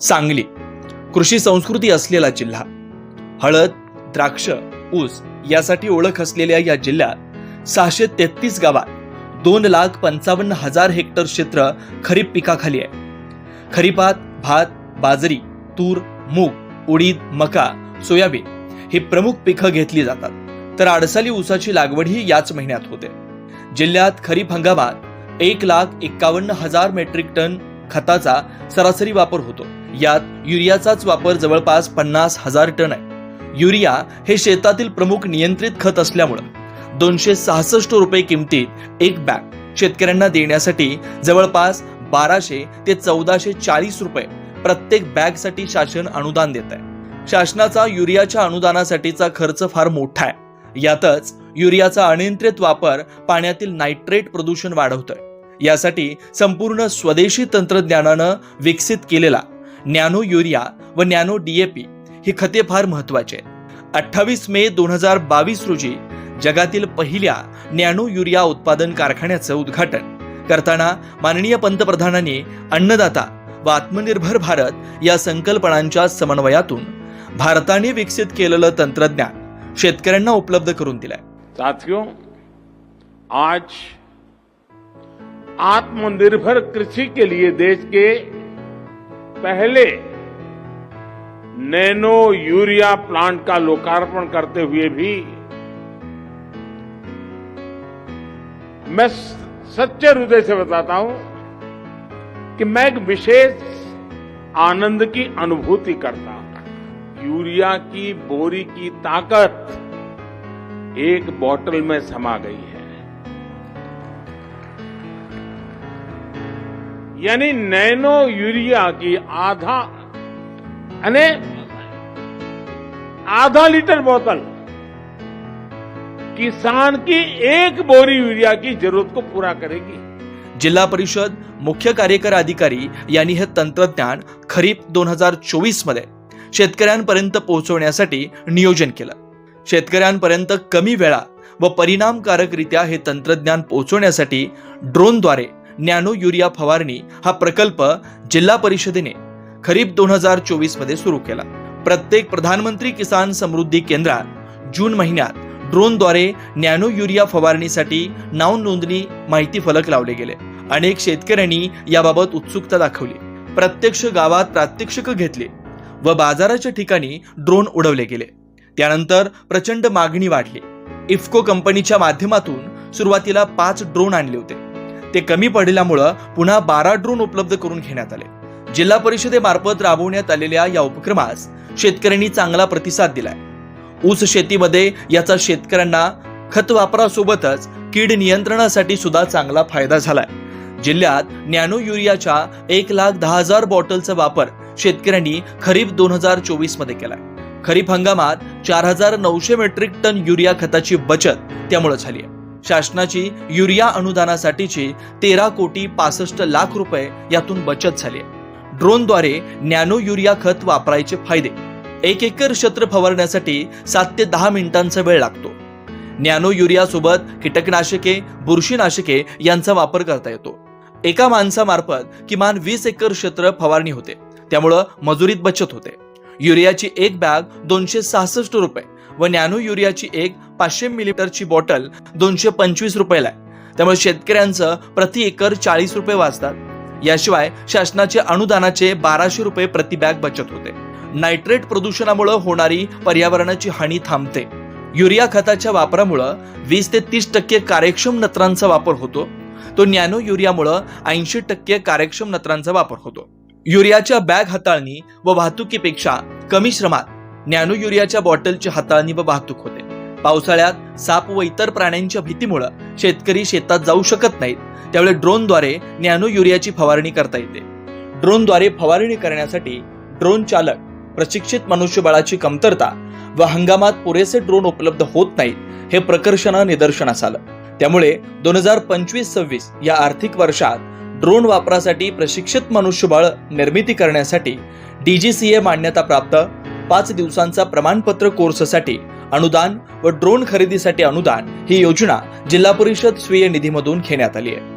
सांगली. कृषी संस्कृती असलेला जिल्हा. हळद द्राक्ष ऊस यासाठी ओळख असलेल्या या जिल्ह्यात सहाशे तेहतीस गावात दोन लाख पंचावन्न हजार हेक्टर क्षेत्र खरीप पिकाखाली आहे. खरीपात भात बाजरी तूर मूग उडीद मका सोयाबीन ही प्रमुख पिकं घेतली जातात. तर आडसाली ऊसाची लागवडही याच महिन्यात होते. जिल्ह्यात खरीप हंगामात एक लाख एक्कावन्न हजार मेट्रिक टन खताचा सरासरी वापर होतो. यात युरियाचाच वापर जवळपास पन्नास हजार टन आहे. युरिया हे शेतातील प्रमुख नियंत्रित खत असल्यामुळं दोनशे सहासष्ट रुपये किमतीत एक बॅग शेतकऱ्यांना देण्यासाठी जवळपास बाराशे ते चौदाशे चाळीस रुपये प्रत्येक बॅगसाठी शासन अनुदान देत आहे. शासनाचा युरियाच्या अनुदानासाठीचा खर्च फार मोठा आहे. यातच युरियाचा अनियंत्रित वापर पाण्यातील नायट्रेट प्रदूषण वाढवतोय. यासाठी संपूर्ण स्वदेशी तंत्रज्ञानानं विकसित केलेला नॅनो युरिया व नॅनो डीएपी ही खते फार महत्त्वाचे. अठ्ठावीस मे दोन हजार बावीस रोजी जगातील पहिल्या नॅनो युरिया उत्पादन कारखान्याचं उद्घाटन करताना माननीय पंतप्रधानांनी अन्नदाता व आत्मनिर्भर भारत या संकल्पनांच्या समन्वयातून भारताने विकसित केलेलं तंत्रज्ञान शेतकऱ्यांना उपलब्ध करून दिलंय. साथियों आज आत्मनिर्भर कृषि के लिए देश के पहले नैनो यूरिया प्लांट का लोकार्पण करते हुए भी मैं सच्चे हृदय से बताता हूँ कि मैं एक विशेष आनंद की अनुभूति करता हूँ। यूरिया की बोरी की ताकत एक बॉटल में समा गई है। यानी नैनो यूरिया की आधा यानी आधा लीटर बोतल। किसान की एक बोरी यूरिया की जरूरत को पूरा करेगी। जिल्हा परिषद मुख्य कार्यकर अधिकारी यांनी हे तंत्रज्ञान खरीप दोन हजार चोवीसमध्ये शेतकऱ्यांपर्यंत पोहोचवण्यासाठी नियोजन केलं. शेतकऱ्यांपर्यंत कमी वेळा व परिणामकारकरित्या हे तंत्रज्ञान पोहोचवण्यासाठी ड्रोनद्वारे नॅनो युरिया फवारणी हा प्रकल्प जिल्हा परिषदेने खरीप दोन हजार चोवीसमध्ये सुरू केला. प्रत्येक प्रधानमंत्री किसान समृद्धी केंद्रात जून महिन्यात ड्रोनद्वारे नॅनो युरिया फवारणीसाठी नाव नोंदणी माहिती फलक लावले गेले. अनेक शेतकऱ्यांनी याबाबत उत्सुकता दाखवली. प्रत्यक्ष गावात प्रात्यक्षिक घेतले व बाजाराच्या ठिकाणी ड्रोन उडवले गेले. त्यानंतर प्रचंड मागणी वाढली. इफ्को कंपनीच्या माध्यमातून सुरुवातीला पाच ड्रोन आणले होते. ते कमी पडल्यामुळं पुन्हा बारा ड्रोन उपलब्ध करून घेण्यात आले. जिल्हा परिषदेमार्फत राबवण्यात आलेल्या या उपक्रमास शेतकऱ्यांनी चांगला प्रतिसाद दिलाय. ऊस शेतीमध्ये याचा शेतकऱ्यांना खत वापरासोबतच कीड नियंत्रणासाठी सुद्धा चांगला फायदा झालाय. जिल्ह्यात नॅनो युरियाच्या एक लाख दहा हजार बॉटलचा वापर शेतकऱ्यांनी खरीप दोन हजार चोवीसमध्ये केलाय. खरीप हंगामात चार हजार नऊशे मेट्रिक टन युरिया खताची बचत त्यामुळे झाली आहे शासनाची युरिया अनुदानासाठीची तेरा कोटी पासष्ट लाख रुपये यातून बचत झाली आहे. ड्रोनद्वारे नॅनो युरिया खत वापरायचे फायदे. एक एकर क्षेत्र फवारण्यासाठी सात ते दहा मिनिटांचा वेळ लागतो. नॅनो युरियासोबत कीटकनाशके बुरशीनाशके यांचा वापर करता येतो. एका माणसामार्फत किमान वीस एकर क्षेत्र फवारणी होते. त्यामुळं मजुरीत बचत होते. युरियाची एक बॅग दोनशे सहासष्ट रुपये. व नॅनो युरियाची एक पाचशे मिलीमीटरची बॉटल दोनशे पंचवीस रुपयाला आहे. त्यामुळे शेतकऱ्यांचं प्रति एकर चाळीस रुपये वाचतात. याशिवाय शासनाचे अनुदानाचे बाराशे रुपये प्रति बॅग बचत होते. नायट्रेट प्रदूषणामुळे होणारी पर्यावरणाची हानी थांबते. युरिया खताच्या वापरामुळं वीस ते तीस टक्के कार्यक्षम नत्रांचा वापर होतो. तो नॅनो युरियामुळं ऐंशी टक्के कार्यक्षम नत्रांचा वापर होतो. युरियाच्या बॅग हाताळणी व वाहतुकीपेक्षा कमी श्रमात नॅनो युरियाच्या बॉटलची हाताळणी व वाहतूक होते. पावसाळ्यात साप व इतर प्राण्यांच्या भीतीमुळं शेतकरी शेतात जाऊ शकत नाहीत. त्यावेळी ड्रोनद्वारे नॅनो युरियाची फवारणी करता येते. ड्रोनद्वारे फवारणी करण्यासाठी ड्रोन चालक प्रशिक्षित मनुष्यबळाची कमतरता व हंगामात पुरेसे ड्रोन उपलब्ध होत नाहीत हे प्रकर्षानं निदर्शनास आलं. त्यामुळे दोन हजार पंचवीस सव्वीस या आर्थिक वर्षात ड्रोन वापरासाठी प्रशिक्षित मनुष्यबळ निर्मिती करण्यासाठी डीजीसीए मान्यता प्राप्त पाच दिवसांचा प्रमाणपत्र कोर्ससाठी अनुदान व ड्रोन खरेदीसाठी अनुदान ही योजना जिल्हा परिषद स्वीय निधीमधून घेण्यात आली आहे.